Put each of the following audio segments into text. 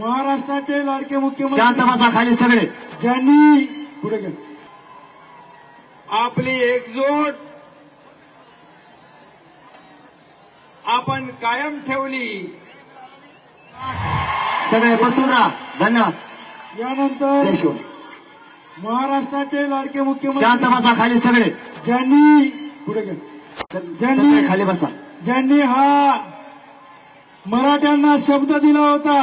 महाराष्ट्राचे लाडके शांत मुख्यमंत्री बसा खाली सगळे. ज्यांनी पुढे घ्या आपली एकजूट आपण कायम ठेवली. सगळे बसून राहा. धन्यवाद. यानंतर जय शिव महाराष्ट्राचे लाडके शांत मुख्यमंत्री बसा खाली सगळे. ज्यांनी पुढे घ्या सगळे खाली बसा. ज्यांनी हा मराठ्यांना शब्द दिला होता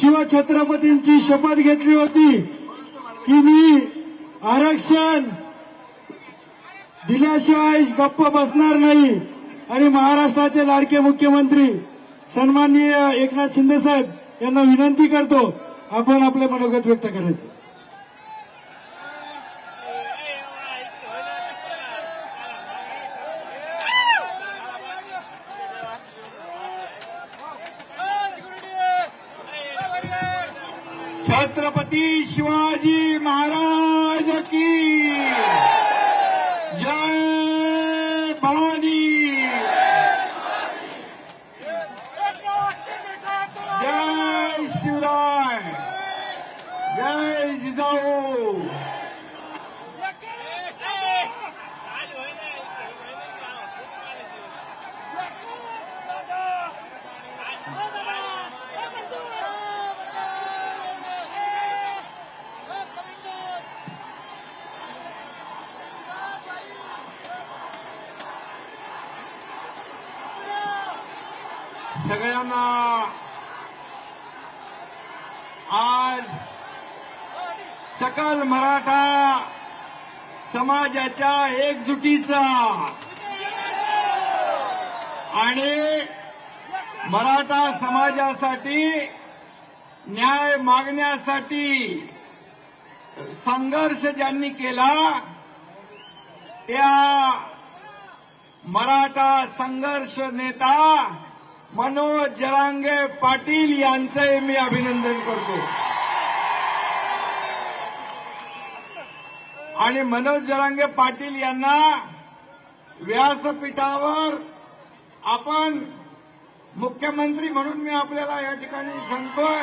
शिवछत्रपतींची शपथ घेतली होती की मी आरक्षण दिल्याशिवाय गप्प बसणार नाही. आणि महाराष्ट्राचे लाडके मुख्यमंत्री सन्माननीय एकनाथ शिंदे साहेब यांना विनंती करतो आपण आपले मनोगत व्यक्त करायचं. छत्रपती शिवाजी महाराज की जय भवानी। जय शिवराय। जय जिजाऊ। सगळ्यांना आज सकल मराठा समाजाच्या एकजुटीचा आणि मराठा समाजासाठी न्याय मागण्यासाठी संघर्ष ज्यांनी केला त्या मराठा संघर्ष नेता मनोज जरांगे पाटील यांचे मी अभिनंदन करतो. आणि मनोज जरांगे पाटील यांना व्यासपीठावर आपण मुख्यमंत्री म्हणून मी आपल्याला या ठिकाणी सांगतोय.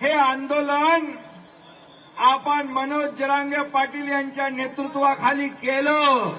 हे आंदोलन आपण मनोज जरांगे पाटील यांच्या नेतृत्वाखाली केलं.